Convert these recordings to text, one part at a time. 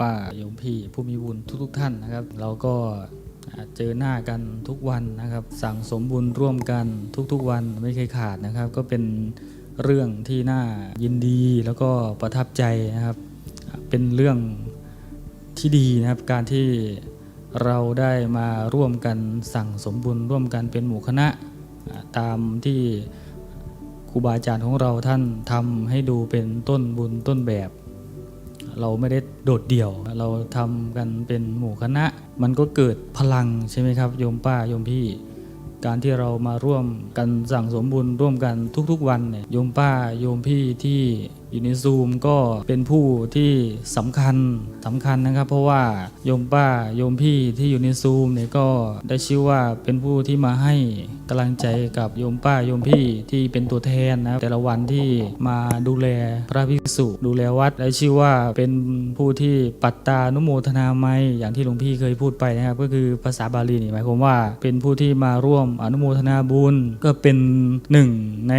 ป้าโยมพี่ผู้มีบุญทุกๆท่านนะครับ เราก็เจอหน้ากันทุกวันนะครับ สั่งสมบุญร่วมกันทุกๆวันไม่เคยขาดนะครับ ก็เป็นเรื่องที่น่ายินดีแล้วก็ประทับใจนะครับ เป็นเรื่องที่ดีนะครับ การที่เราได้มาร่วมกันสั่งสมบุญร่วมกันเป็นหมู่คณะตามที่ครูบาอาจารย์ของเราท่านทำให้ดูเป็นต้นบุญต้นแบบ เราไม่ได้โดดเดี่ยว เราทำกันเป็นหมู่คณะ มันก็เกิดพลังใช่ไหมครับโยมป้าโยมพี่ การที่เรามาร่วมกันสั่งสมบุญร่วมกันทุกๆวันเนี่ยโยมป้าโยมพี่ที่ อยู่ในซูมก็เป็นผู้ที่สำคัญสำคัญนะครับ เพราะว่าโยมป้าโยมพี่ที่อยู่ในซูมเนี่ยก็ได้ชื่อว่าเป็นผู้ที่มาให้กำลังใจกับโยมป้าโยมพี่ที่เป็นตัวแทนนะแต่ละวันที่มาดูแลพระภิกษุดูแลวัดได้ชื่อว่าเป็นผู้ที่ปัตตานุโมทนาไมยอย่างที่หลวงพี่เคยพูดไปนะครับ ก็คือภาษาบาลีนี่หมายความว่า เป็นผู้ที่มาร่วมอนุโมทนาบุญก็เป็นหนึ่งใน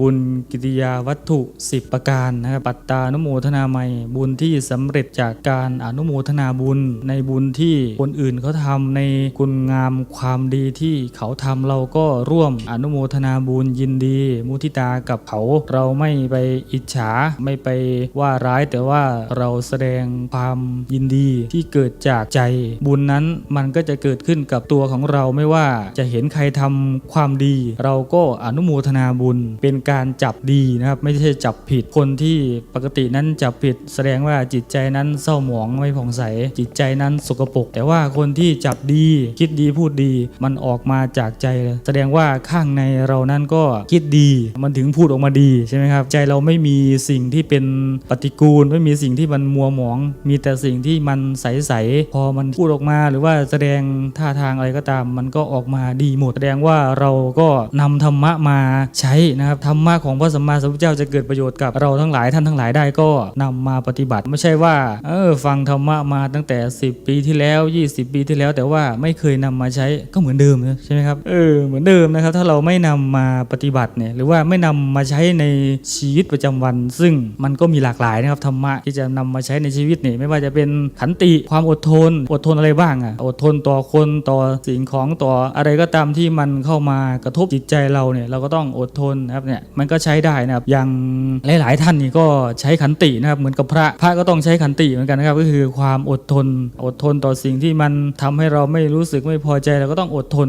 บุญกิติยาวัตถุ 10 ประการนะครับปัตตานุโมทนาไมยบุญที่สำเร็จจากการอนุโมทนาบุญ ในบุญที่คนอื่นเขาทำในคุณงามความดีที่เขาทำเราก็ร่วมอนุโมทนาบุญยินดี มุทิตากับเขาเราไม่ไปอิจฉาไม่ไปว่าร้ายแต่ว่าเราแสดงความยินดีที่เกิดจากใจ บุญนั้นมันก็จะเกิดขึ้นกับตัวของเราไม่ว่าจะเห็นใครทำความดี เราก็อนุโมทนาบุญเป็นการจับดีนะครับ ไม่ใช่จับผิดคนที่ปกตินั้นจับผิดแสดงว่าจิตใจนั้นเศร้าหมองไม่ผ่องใส จิตใจนั้นสกปรกแต่ว่าคนที่จับดีคิดดีพูดดีมันออกมาจากใจเลยแสดงว่าข้างในเรานั้นก็คิดดีมันถึงพูดออกมาดีใช่ไหมครับ ใจเราไม่มีสิ่งที่เป็นปฏิกูล ไม่มีสิ่งที่มันมัวหมอง มีแต่สิ่งที่มันใสๆพอมันพูดออกมาหรือว่าแสดงท่าทางอะไรก็ตาม มันก็ออกมาดีหมด แสดงว่าเราก็นำธรรมะมาใช้นะครับธรรมะของพระสัมมาสัมพุทธเจ้าจะเกิดประโยชน์กับเราทั้งหลายท่านทั้งหลายได้ก็นำมาปฏิบัติ ไม่ใช่ว่า เออฟังธรรมะมาตั้งแต่ 10 ปีที่แล้ว 20 ปีที่แล้ว แต่ว่าไม่เคยนำมาใช้ก็เหมือนเดิมใช่ไหมครับเออเหมือนเดิมนะครับ ถ้าเราไม่นำมาปฏิบัติเนี่ยหรือว่าไม่นำมาใช้ในชีวิตประจำวัน ซึ่งมันก็มีหลากหลายนะครับธรรมะที่จะนำมาใช้ในชีวิตเนี่ยไม่ว่าจะเป็นขันติความอดทน อดทนอะไรบ้างอะอดทนต่อคนต่อสิ่งของต่ออะไรก็ตามที่มันเข้ามากระทบจิตใจเราเนี่ยเราก็ต้องอดทนนะครับเนี่ยมันก็ใช้ได้นะครับอย่างหลาย ๆท่านนี่ก็ใช้ขันตินะครับเหมือนกับพระพระก็ต้องใช้ขันติเหมือนกันนะครับ ก็คือความอดทน อดทนต่อสิ่งที่มันทำให้เราไม่รู้สึกไม่พอใจเราก็ต้องอดทน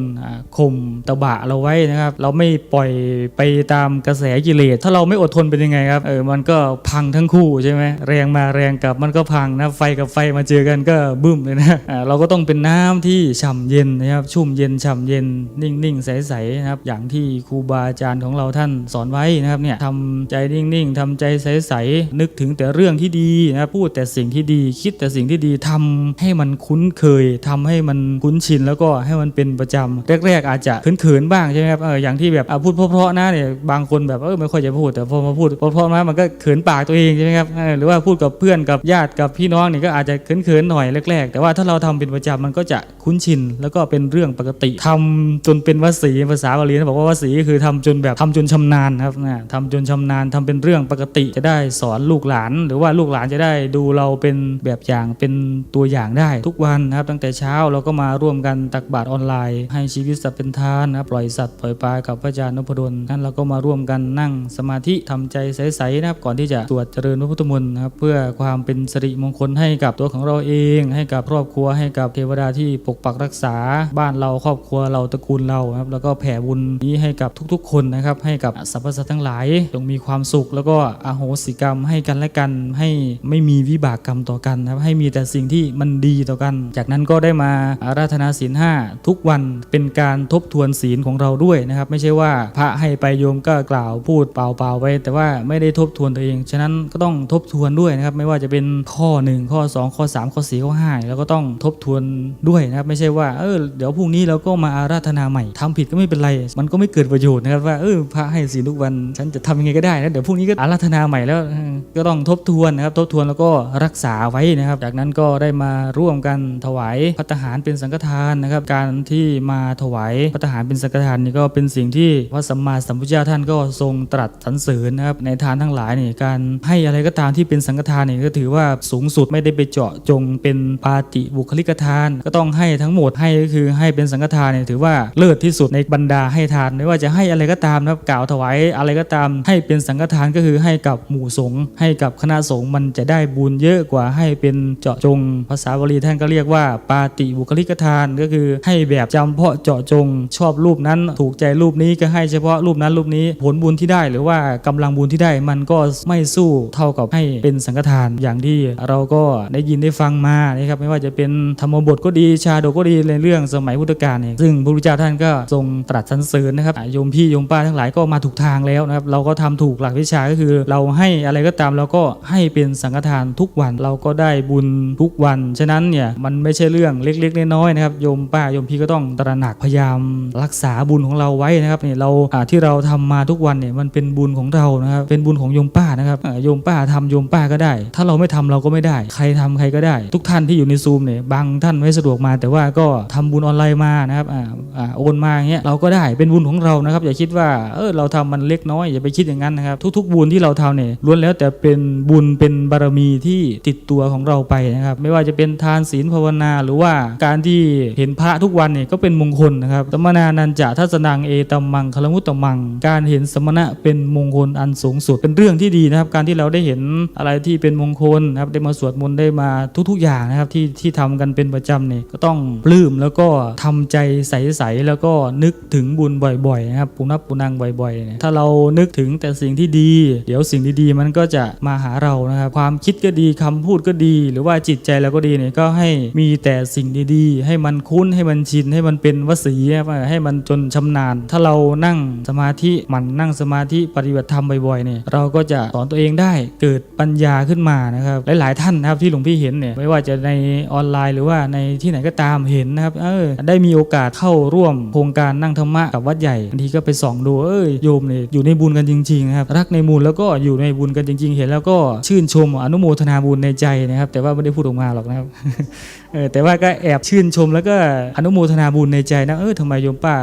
ข่มตะบะเราไว้นะครับ เราไม่ปล่อยไปตามกระแสกิเลสถ้าเราไม่อดทนเป็นยังไงครับเออมันก็พังทั้งคู่ใช่ไหมแรงมาแรงกลับมันก็พังนะไฟกับไฟมาเจอกันก็บึ้มเลยนะเราก็ต้องเป็นน้ำที่ฉ่ำเย็นนะครับชุ่มเย็นฉ่ำเย็นนิ่งๆใสๆนะครับอย่างที่ครูบาอาจารย์ของเราท่านสอนไว้นะครับเนี่ยทำใจนิ่งๆทำใจใสๆนึกถึงแต่เรื่องที่ดีนะพูดแต่สิ่งที่ดีคิดแต่สิ่งที่ดีทำให้มันคุ้นเคยทำให้มันคุ้นชินแล้วก็ให้มันเป็นประจำแรก ๆ อาจจะเขินๆบ้างใช่ไหมครับเอออย่างที่แบบพูดเพราะๆนะเนี่ยบางคนแบบเออไม่ค่อยจะพูดแต่พอมาพูดเพราะๆนะมันก็เขินปากตัวเองใช่ไหมครับหรือว่าพูดกับเพื่อนกับญาติกับพี่น้องเนี่ยก็อาจจะเขินๆหน่อยแรก ๆ แต่ว่าถ้าเราทำเป็นประจำมันก็จะคุ้นชิน แล้วก็เป็นเรื่องปกติทำจนเป็นวสีภาษาบาลีนะบอกว่าวสีคือทำจนแบบทำจนชำนาญครับนะทำจนชำนาญทำเป็นเรื่องปกติจะได้สอนลูกหลาน หรือว่าลูกหลานจะได้ดูเราเป็นแบบอย่างเป็นตัวอย่างได้ ทุกวันนะครับตั้งแต่เช้าเราก็มาร่วมกันตักบาตรออนไลน์ ให้ชีวิตสัตว์เป็นทานนะครับปล่อยสัตว์ปล่อยปลากับพระอาจารย์นพดลนั้นเราก็มาร่วมกันนั่งสมาธิทำใจใสๆนะครับก่อนที่จะสวดเจริญพระพุทธมนต์นะครับเพื่อความเป็นสิริมงคลให้กับตัวของเราเอง ให้กับครอบครัวให้กับเทวดาที่ปกปักรักษา บ้านเราครอบครัวเราตระกูลเราครับแล้วก็แผ่บุญนี้ให้กับทุกๆ คนนะครับให้กับสรรพสัตว์ทั้งหลายจงมีความสุขแล้วก็อโหสิกรรมให้กันและกัน ให้ไม่มีวิบากกรรมต่อกันนะครับให้มีแต่สิ่งที่มันดีต่อกัน จากนั้นก็ได้มาอาราธนาศีลห้าทุกวันเป็นการทบทวนศีลของเราด้วยนะครับ ไม่ใช่ว่าพระให้ไปโยมก็กล่าวพูดเปล่าๆไว้ แต่ว่าไม่ได้ทบทวนตัวเอง ฉะนั้นก็ต้องทบทวนด้วยนะครับ ไม่ว่าจะเป็นข้อ 1 ข้อ 2 ข้อ 3 ข้อ4ข้อ5แล้วก็ต้องทบทวนด้วยนะครับ ไม่ใช่ว่าเออเดี๋ยวพรุ่งนี้เราก็มาอาราธนาใหม่ทำผิดก็ไม่เป็นไร มันก็ไม่เกิดประโยชน์นะครับว่าเออพระให้ศีลทุกวันฉันจะทำยังไงก็ได้นะเดี๋ยวพรุ่งนี้ก็อาราธนาใหม่แล้วก็ต้องทบทวนนะครับ ทบทวนแล้วก็รักษาไว้นะครับ จากนั้นก็ได้มาร่วมกันถวายพัตตาหารเป็นสังฆทานนะครับ การที่มาถวายพัตตาหารเป็นสังฆทานนี่ก็เป็นสิ่งที่พระสัมมาสัมพุทธเจ้าท่านก็ทรงตรัสสรรเสริญนะครับในทานทั้งหลายนี่การให้อะไรก็ตามที่เป็นสังฆทานนี่ก็ถือว่าสูงสุดไม่ได้ไปเจาะจงเป็นปาติบุคลิกทาน ก็ต้องให้ทั้งหมดให้ก็คือให้เป็นสังฆทานเนี่ยถือว่าเลิศที่สุดในบรรดาให้ทานไม่ว่าจะให้อะไรก็ตามนะครับกล่าวถวายอะไรก็ตามให้เป็นสังฆทานก็คือให้กับหมู่สงฆ์ให้กับคณะสงฆ์มันจะได้บุญเยอะกว่าให้เป็นเจาะจง ภาษาบาลีท่านก็เรียกว่า ปาติบุคลิกทานก็คือให้แบบจำเพาะเจาะจง ชอบรูปนั้นถูกใจรูปนี้ก็ให้เฉพาะรูปนั้นรูปนี้ผลบุญที่ได้หรือว่ากำลังบุญที่ได้มันก็ไม่สู้เท่ากับให้เป็นสังฆทานอย่างที่เราก็ได้ยินได้ฟังมานะครับไม่ว่าจะเป็นธรรมบทก็ดีชาดกก็ดีในเรื่องสมัยพุทธกาลเนี่ยซึ่งพระพุทธเจ้าท่านก็ทรงตรัสสรรเสริญนะครับโยมพี่โยมป้าทั้งหลายก็มาถูกทางแล้วนะครับเราก็ทำถูกหลักวิชาก็คือเราให้อะไรก็ตามเราก็ให้เป็นสังฆทานทุกวันเราก็ได้บุญทุกวัน ฉะนั้นเนี่ยมันไม่ใช่เรื่องเล็กๆน้อยๆนะครับโยมป้าโยมพี่ก็ต้องตระหนักพยายามรักษาบุญของเราไว้นะครับเนี่ยเราที่เราทำมาทุกวันเนี่ยมันเป็นบุญของเรานะครับเป็นบุญของโยมป้านะครับโยมป้าทำโยมป้าก็ได้ ถ้าเราไม่ทำเราก็ไม่ได้ ใครทำใครก็ได้ ทุกท่านที่อยู่ในซูมเนี่ยบางท่านไม่สะดวกมา แต่ว่าก็ทำบุญออนไลน์มานะครับอ่าอ่าโอนมาอย่างเงี้ยเราก็ได้เป็นบุญของเรานะครับ อย่าคิดว่าเออเราทำมันเล็กน้อยอย่าไปคิดอย่างนั้นนะครับทุก ๆ บุญที่เราทำเนี่ยล้วนแล้วแต่เป็นบุญเป็นบารมีที่ติดตัวของเราไปนะครับ ไม่ว่าจะเป็นทานศีลภาวนา หรือว่าการที่เห็นพระทุกวันเนี่ยก็เป็นมงคลนะครับสมนานันจะทัศนังเอตัมมังคลมุตตมัง การเห็นสมณะเป็นมงคลอันสูงสุดเป็นเรื่องที่ดีนะครับ การที่เราได้เห็นอะไรที่เป็นมงคลนะครับได้มาสวดมนต์ได้มาทุก ๆ อย่างนะครับที่ที่ทำกันเป็นประจำเนี่ยก็ต้องปลื้มแล้วก็ทำใจใสๆแล้วก็นึกถึงบุญบ่อยๆนะครับปุนับปุนังบ่อยๆเนี่ยถ้าเรานึกถึงแต่สิ่งที่ดี เดี๋ยวสิ่งดีๆ มันก็จะมาหาเรานะครับ ความคิดก็ดีคำพูดก็ดี หรือว่าจิตใจเราก็ดีเนี่ยก็ให้มีแต่สิ่งดีๆ ให้มันคุ้นให้มันชินให้มันเป็นวสีให้มันจนชำนาญ ถ้าเรานั่งสมาธิหมันนั่งสมาธิปฏิบัติธรรมบ่อยๆเนี่ยเราก็จะสอนตัวเองได้เกิดปัญญาขึ้นมานะครับหลายๆท่านนะครับที่หลวงพี่เห็นเนี่ยไม่ว่าจะในออนไลน์หรือว่าในที่ไหนก็ตามเห็นนะครับเออได้มีโอกาสเข้าร่วมโครงการนั่งธรรมะกับวัดใหญ่บางทีก็ไปส่องดูเอ้ยโยมเนี่ยอยู่ในบุญกันจริงๆนะครับรักในบุญแล้วก็อยู่ในบุญกันจริง ๆ เห็นแล้วก็ชื่นชมอนุโมทนาบุญในใจนะครับ แต่ว่าไม่ได้พูดออกมาหรอกนะครับแต่ว่าก็แอบชื่นชมแล้วก็อนุโมทนาบุญในใจนะเออทำไมโยมป้า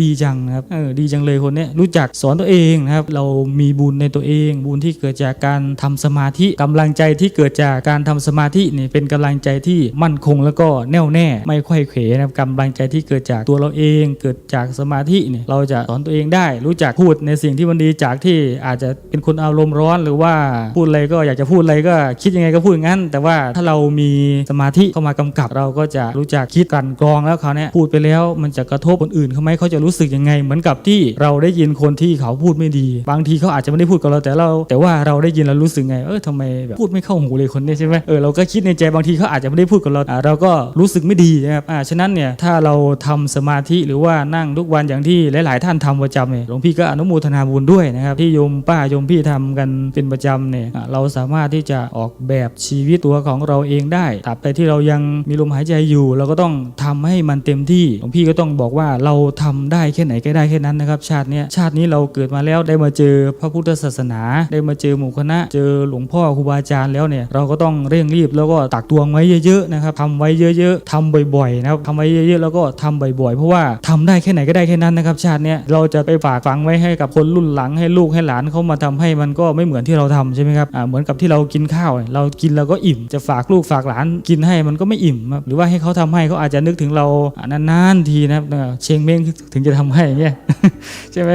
ดีจังนะครับเออดีจังเลยคนนี้รู้จักสอนตัวเองนะครับ เรามีบุญในตัวเอง บุญที่เกิดจากการทำสมาธิกำลังใจที่เกิดจากการทำสมาธินี่เป็นกำลังใจที่มั่นคงแล้วก็แน่วแน่ไม่ไขว้เขวนะครับกำลังใจที่เกิดจากตัวเราเอง เกิดจากสมาธิเนี่ยเราจะสอนตัวเองได้ รู้จักพูดในสิ่งที่มันดีจากที่อาจจะเป็นคนอารมณ์ร้อน หรือว่าพูดอะไรก็อยากจะพูดอะไรก็คิดยังไงก็พูดงั้น แต่ว่าถ้าเรามีสมาธิเข้ามากำกับ เราก็จะรู้จักคิดกันกรองแล้วเขาวเนี่ยพูดไปแล้วมันจะกระทบคนอื่นเขาไหมเขาจะรู้สึกยังไง เหมือนกับที่เราได้ยินคนที่เขาพูดไม่ดี บางทีเขาอาจจะไม่ได้พูดกับเราแต่เรา แต่ว่าเราได้ยินเรารู้สึกไงเออทำไมแบบพูดไม่เข้าหูเลยคนนี้ใช่ไหมเออเราก็คิดในใจบางทีเขาอาจจะไม่ได้พูดกับเราอ่าเราก็รู้สึกไม่ดีนะครับอ่าฉะนั้นเนี่ยถ้าเราทำสมาธิหรือว่านั่งทุกวันอย่างที่หลาย ๆ ท่านทำประจำเนี่ยหลวงพี่ก็อนุโมทนาบุญด้วยนะครับที่โยมป้าโยมพี่ทำกันเป็นประจำเนี่ยเราสามารถที่จะออกแบบชีวิตตัวของเราเองได้ตราบใดที่เรายังมีลมหายใจอยู่ เราก็ต้องทำให้มันเต็มที่หลวงพี่ก็ต้องบอกว่าเราทำได้แค่ไหนก็ได้แค่นั้นนะครับ ชาตินี้ชาตินี้เราเกิดมาแล้วได้มาเจอพระพุทธศาสนา ได้มาเจอหมู่คณะ เจอหลวงพ่อครูบาอาจารย์แล้วเนี่ยเราก็ต้องเร่งรีบแล้วก็ตักตวงไว้เยอะๆนะครับทำไว้เยอะๆทำบ่อยๆนะครับทำไว้เยอะๆแล้วก็ทำบ่อยๆ เพราะว่าทำได้แค่ไหนก็ได้แค่นั้นนะครับ ชาตินี้เราจะไปฝากฝังไว้ให้กับคนรุ่นหลังให้ลูกให้หลานเขามาทำให้มันก็ไม่เหมือนที่เราทำใช่ไหมครับอ่าเหมือนกับที่เรากินข้าวเนี่ยเรากินเราก็อิ่มจะฝากลูกฝากหลานกินให้มันก็ไม่อิ่มครับหรือว่าให้เขาทำให้เขาอาจจะนึกถึงเรานานๆทีนะครับเชงเม้งถึงจะทำให้อย่างเงี้ยใช่ไหม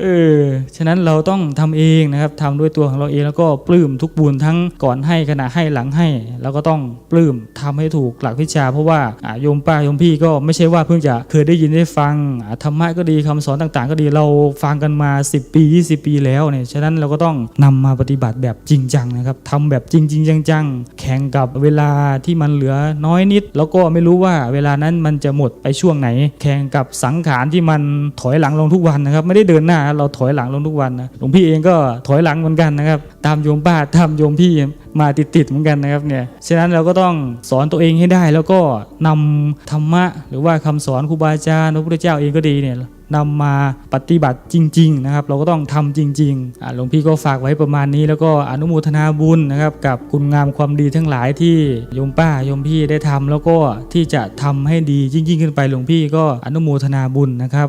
เออ ฉะนั้นเราต้องทำเองนะครับทำด้วยตัวของเราเองแล้วก็ปลื้มทุกบุญทั้งก่อนให้ขณะให้หลังให้ แล้วก็ต้องปลื้มทำให้ถูกหลักวิชา เพราะว่าโยมป้าโยมพี่ก็ไม่ใช่ว่าเพิ่งจะเคยได้ยินได้ฟังธรรมะก็ดีคำสอนต่างๆ ก็ดีเราฟังกันมา 10 ปี 20 ปีแล้วเนี่ยฉะนั้นเราก็ต้องนำมาปฏิบัติแบบจริงจังนะครับทำแบบจริงจริงๆจังๆ แข่งกับเวลาที่มันเหลือน้อยนิด แล้วก็ไม่รู้ว่าเวลานั้นมันจะหมดไปช่วงไหน แข่งกับสังขารที่มันถอยหลังลงทุกวันนะครับ ไม่ได้เดินหน้าเราถอยหลังลงทุกวันนะหลวงพี่เองก็ถอยหลังเหมือนกันนะครับ ตามโยมป้าตามโยมพี่มาติดๆเหมือนกันนะครับเนี่ยฉะนั้นเราก็ต้องสอนตัวเองให้ได้ แล้วก็นำธรรมะ หรือว่าคำสอนครูบาอาจารย์พระพุทธเจ้าเองก็ดีเนี่ยนำมาปฏิบัติจริง ๆ นะครับ เราก็ต้องทำจริงๆหลวงพี่ก็ฝากไว้ประมาณนี้ แล้วก็อนุโมทนาบุญนะครับ กับคุณงามความดีทั้งหลายที่โยมป้าโยมพี่ได้ทำ แล้วก็ที่จะทำให้ดียิ่งๆ ขึ้นไปหลวงพี่ก็อนุโมทนาบุญนะครับ